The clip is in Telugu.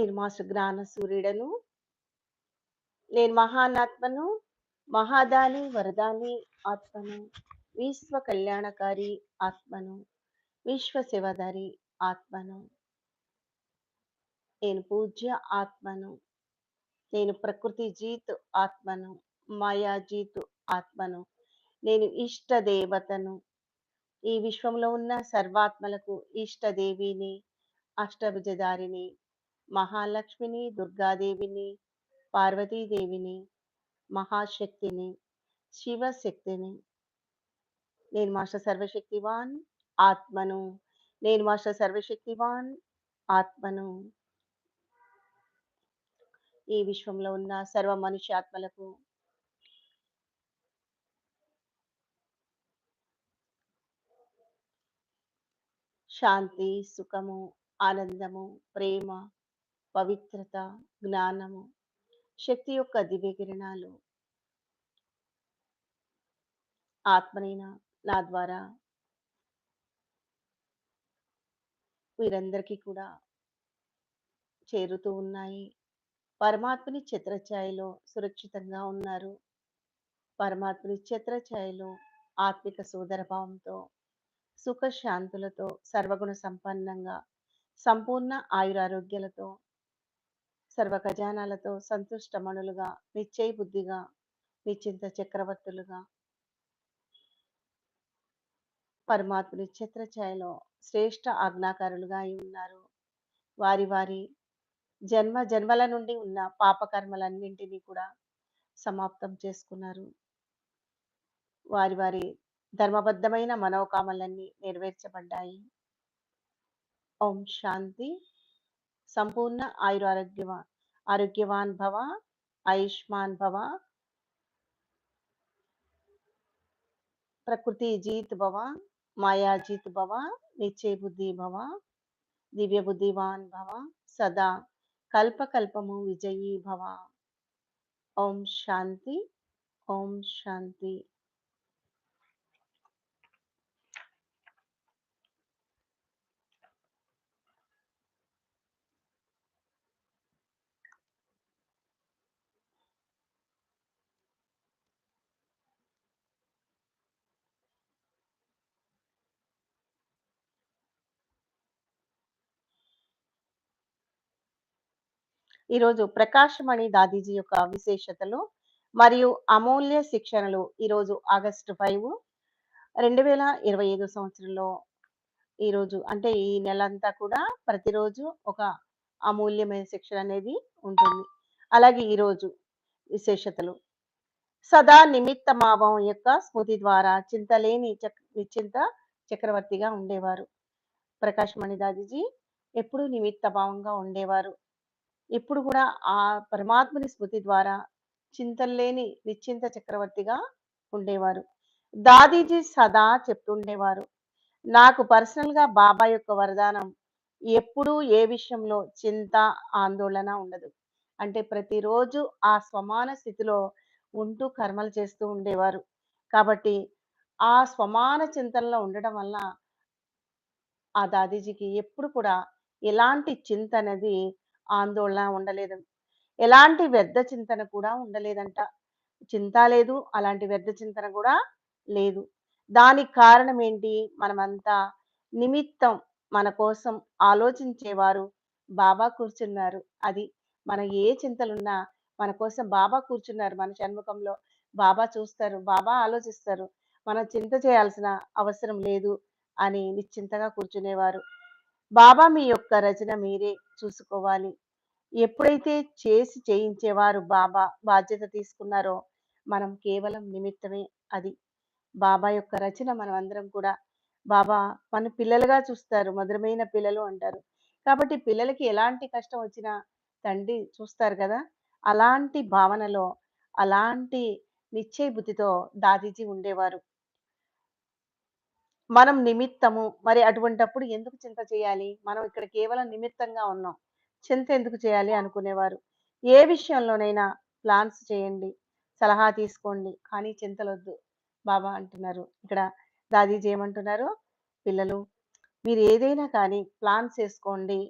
నేను మాస్టర్ జ్ఞాన సూర్యుడను నేను మహానాత్మను మహాదాని వరదాని ఆత్మను విశ్వ కళ్యాణకారి ఆత్మను విశ్వ సేవాదారి ఆత్మను నేను పూజ్య ఆత్మను నేను ప్రకృతి జీతు ఆత్మను మాయా జీతు ఆత్మను నేను ఇష్ట దేవతను ఈ విశ్వంలో ఉన్న సర్వాత్మలకు ఇష్టదేవిని అష్టభుజదారిని మహాలక్ష్మిని దుర్గాదేవిని పార్వతీదేవిని మహాశక్తిని శివశక్తిని. నేను మాస్టర్ సర్వశక్తివాన్ ఆత్మను. నేను మాస్టర్ సర్వశక్తివాన్ ఆత్మను. ఈ విశ్వంలో ఉన్న సర్వ మనుష్యాత్మలకు శాంతి సుఖము ఆనందము ప్రేమ పవిత్రత జ్ఞానము శక్తి యొక్క దివ్య కిరణాలు ఆత్మనైన నా ద్వారా వీరందరికీ కూడా చేరుతూ ఉన్నాయి. పరమాత్మని చిత్రఛాయలో సురక్షితంగా ఉన్నారు. పరమాత్మని చిత్రఛాయలో ఆత్మిక సోదరభావంతో సుఖశాంతులతో సర్వగుణ సంపన్నంగా సంపూర్ణ ఆయురారోగ్యాలతో సర్వ ఖజానాలతో సంతుష్టమణులుగా నిశ్చయ బుద్ధిగా నిశ్చింత చక్రవర్తులుగా. పరమాత్ముని ఛత్రఛాయలో శ్రేష్ట ఆజ్ఞాకారులుగా అయి ఉన్నారు. వారి వారి జన్మ జన్మల నుండి ఉన్న పాపకర్మలన్నింటినీ కూడా సమాప్తం చేసుకున్నారు. వారి వారి ధర్మబద్ధమైన మనోకామలన్నీ నెరవేర్చబడ్డాయి. ఓం శాంతి. సంపూర్ణ ఆయురారోగ్యవా ఆరోగ్యవాన్ భవ ఆయుష్మాన్ భవ ప్రకృతి జీత్ భవ మాయా జీత్ భవ నిశ్చయ బుద్ధి భవ దివ్య బుద్ధివాన్ భవ సదా కల్పకల్పము విజయీ భవ. ఓం శాంతి ఓం శాంతి. ఈరోజు ప్రకాశమణి దాదీజీ యొక్క విశేషతలు మరియు అమూల్య శిక్షణలు ఈరోజు ఆగస్టు ఫైవ్. రెండు వేల ఇరవై ఐదు సంవత్సరంలో ఈరోజు అంటే ఈ నెల అంతా కూడా ప్రతిరోజు ఒక అమూల్యమైన శిక్షణ అనేది ఉంటుంది. అలాగే ఈరోజు విశేషతలు. సదా నిమిత్త మావం యొక్క స్మృతి ద్వారా చింతలేని చక్ నిశ్చింత చక్రవర్తిగా ఉండేవారు. ప్రకాశమణి దాదీజీ ఎప్పుడు నిమిత్త భావంగా ఉండేవారు. ఇప్పుడు కూడా ఆ పరమాత్మని స్మృతి ద్వారా చింతల్లేని నిశ్చింత చక్రవర్తిగా ఉండేవారు. దాదీజీ సదా చెప్తుండేవారు నాకు పర్సనల్గా బాబా యొక్క వరదానం ఎప్పుడూ ఏ విషయంలో చింత ఆందోళన ఉండదు. అంటే ప్రతిరోజు ఆ స్వమాన స్థితిలో ఉంటూ కర్మలు చేస్తూ ఉండేవారు. కాబట్టి ఆ స్వమాన చింతనలో ఉండడం వల్ల ఆ దాదీజీకి ఎప్పుడు కూడా ఎలాంటి చింత అనేది ఆందోళన ఉండలేదు. ఎలాంటి వ్యర్థ చింతన కూడా ఉండలేదంట. చింత లేదు అలాంటి వ్యర్థ చింతన కూడా లేదు. దానికి కారణం ఏంటి మనమంతా నిమిత్తం మన కోసం ఆలోచించేవారు బాబా కూర్చున్నారు. అది మన ఏ చింతలున్నా మన కోసం బాబా కూర్చున్నారు. మన షణ్ముఖంలో బాబా చూస్తారు బాబా ఆలోచిస్తారు. మనం చింత చేయాల్సిన అవసరం లేదు అని నిశ్చింతగా కూర్చునేవారు. బాబా మీ యొక్క రచన మీరే చూసుకోవాలి. ఎప్పుడైతే చేసి చేయించేవారు బాబా బాధ్యత తీసుకున్నారో మనం కేవలం నిమిత్తమే అది. బాబా యొక్క రచన మనం అందరం కూడా బాబా మన పిల్లలుగా చూస్తారు మధురమైన పిల్లలు అంటారు. కాబట్టి పిల్లలకి ఎలాంటి కష్టం వచ్చినా తండ్రి చూస్తారు కదా అలాంటి భావనలో అలాంటి నిశ్చయబుద్ధితో దాదీజీ ఉండేవారు. మనం నిమిత్తము మరి అటువంటప్పుడు ఎందుకు చింత చేయాలి? మనం ఇక్కడ కేవలం నిమిత్తంగా ఉన్నాం. చింత ఎందుకు చేయాలి అనుకునేవారు. ఏ విషయంలోనైనా ప్లాన్స్ చేయండి సలహా తీసుకోండి కానీ చింతలొద్దు బాబా అంటున్నారు. ఇక్కడ దాదీజీ ఏమంటున్నారు పిల్లలు మీరు ఏదైనా కానీ ప్లాన్స్ చేసుకోండి